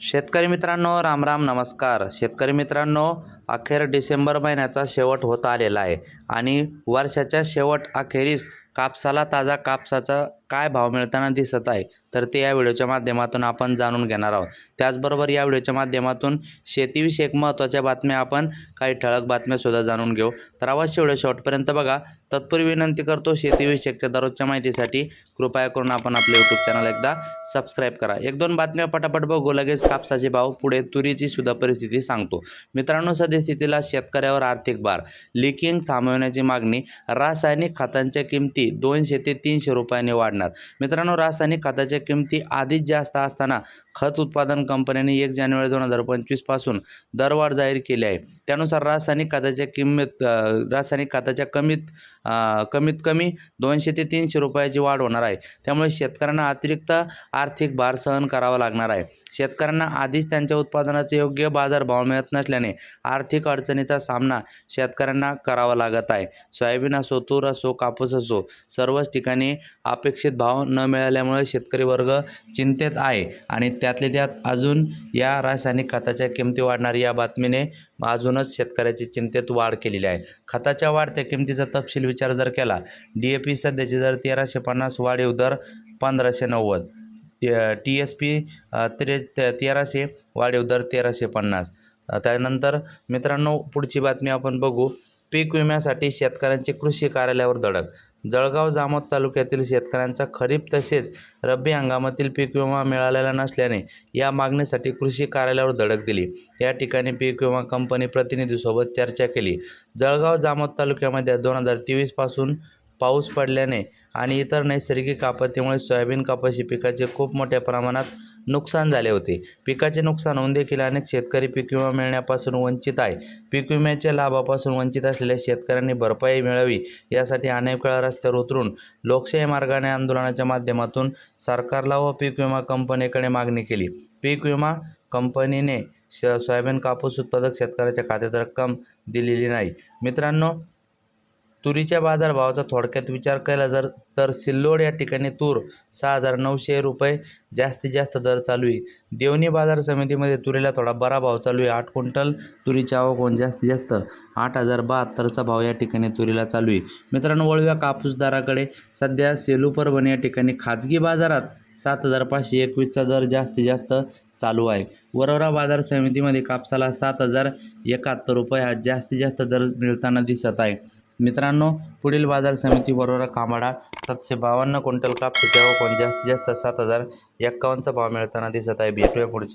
शेतकरी मित्रांनो राम राम नमस्कार. शेतकरी मित्रांनो अखेर डिसेंबर महिन्याचा शेवट होत आलेला आहे. आणि वर्षाच्या शेवट अखेरीस कापसाला ताजा कापसाचा काय भाव मिळताना दिसत आहे तर ते या व्हिडिओच्या माध्यमातून आपण जाणून घेणार आहोत. त्याचबरोबर या व्हिडिओच्या माध्यमातून शेतीविषयक महत्त्वाच्या बातम्या आपण काही ठळक बातम्यासुद्धा जाणून घेऊ. तर अवश्य व्हिडिओ शेवटपर्यंत बघा. तत्पूर्वी विनंती करतो शेतीविषयकच्या दररोजच्या माहितीसाठी कृपया करून आपण आपले यूट्यूब चॅनल एकदा सबस्क्राईब करा. एक दोन बातम्या पटापट बघू लगेच कापसाचे भाव पुढे तुरीची सुद्धा परिस्थिती सांगतो. मित्रांनो सद्यस्थितीला शेतकऱ्यावर आर्थिक भार. लिकिंग थांबवण्याची मागणी रासायनिक खतांच्या किमती दोनशे ते तीनशे रुपयांनी वाढणार. मित्रांनो रासायनिक खताच्या किमती आधीच जास्त असताना खत उत्पादन कंपन्यांनी एक जानेवारी दोन हजार पंचवीसपासून दरवाढ जाहीर केली आहे. त्यानुसार रासायनिक खताच्या किंमत रासायनिक खताच्या कमीत कमीत कमी दोनशे ते तीनशे रुपयाची वाढ होणार आहे. त्यामुळे शेतकऱ्यांना अतिरिक्त आर्थिक भार सहन करावा लागणार आहे. शेतकऱ्यांना आधीच त्यांच्या उत्पादनाचे योग्य बाजारभाव मिळत नसल्याने आर्थिक आर्थिक अडचणीचा सामना शेतकऱ्यांना करावा लागत आहे. सोयाबीन असो तूर असो कापूस असो सर्वच ठिकाणी अपेक्षित भाव न मिळाल्यामुळे शेतकरी वर्ग चिंतेत आहे. आणि त्यातले त्यात अजून या रासायनिक खताच्या किमती वाढणार या बातमीने अजूनच शेतकऱ्याची चिंतेत वाढ केलेली आहे. खताच्या वाढत्या किमतीचा तपशील विचार जर केला डी ए पी सध्याचे दर तेराशे पन्नास वाढीव दर पंधराशे नव्वद. टी एस पी त्रे ते- तेराशे वाढीव दर तेराशे पन्नास. त्यानंतर मित्रांनो पुढची बातमी आपण बघू. पीक विम्यासाठी शेतकऱ्यांचे कृषी कार्यालयावर धडक. जळगाव जामोद तालुक्यातील शेतकऱ्यांचा खरीप तसेच रब्बी हंगामातील पीक विमा मिळालेला नसल्याने या मागणीसाठी कृषी कार्यालयावर धडक दिली. या ठिकाणी पीक विमा कंपनी प्रतिनिधीसोबत चर्चा केली. जळगाव जामोद तालुक्यामध्ये दोन हजार तेवीसपासून पाऊस पडल्याने आणि इतर नैसर्गिक आपत्तीमुळे सोयाबीन कापाशी पिकाचे खूप मोठ्या प्रमाणात नुकसान झाले होते. पिकाचे नुकसान होऊन देखील अनेक शेतकरी पीक विमा मिळण्यापासून वंचित आहे. पीक विम्याच्या लाभापासून वंचित असलेल्या शेतकऱ्यांनी भरपाई मिळावी यासाठी अनेक वेळा रस्त्यावर उतरून लोकशाही मार्गाने आंदोलनाच्या माध्यमातून सरकारला व पीक विमा कंपनीकडे मागणी केली. पीक विमा कंपनीने श सोयाबीन कापूस उत्पादक शेतकऱ्याच्या खात्यात रक्कम दिलेली नाही. मित्रांनो तुरीच्या बाजारभावाचा थोडक्यात विचार केला जर तर सिल्लोड या ठिकाणी तूर सहा हजार नऊशे रुपये जास्तीत जास्त दर चालू आहे. देवणी बाजार समितीमध्ये तुरीला थोडा बरा भाव चालू आहे. आठ क्विंटल तुरीची आवक होऊन जास्तीत जास्त आठ हजार बहात्तरचा भाव या ठिकाणी तुरीला चालू आहे. मित्रांनो वळव्या कापूसदाराकडे सध्या सेलू परभणी या ठिकाणी खाजगी बाजारात सात हजार पाचशे एकवीसचा दर जास्तीत जास्त चालू आहे. वरोरा बाजार समितीमध्ये कापसाला सात हजार एकाहत्तर रुपये हा जास्तीत जास्त दर मिळताना दिसत आहे. मित्रांनो पुढील बाजार समिती वरोरा कामाडा सातशे बावन्न क्विंटल कापसाची आवक पण जास्तीत जास्त सात हजार एक्कावन्नचा भाव मिळताना दिसत आहे. भेटूया पुढच्या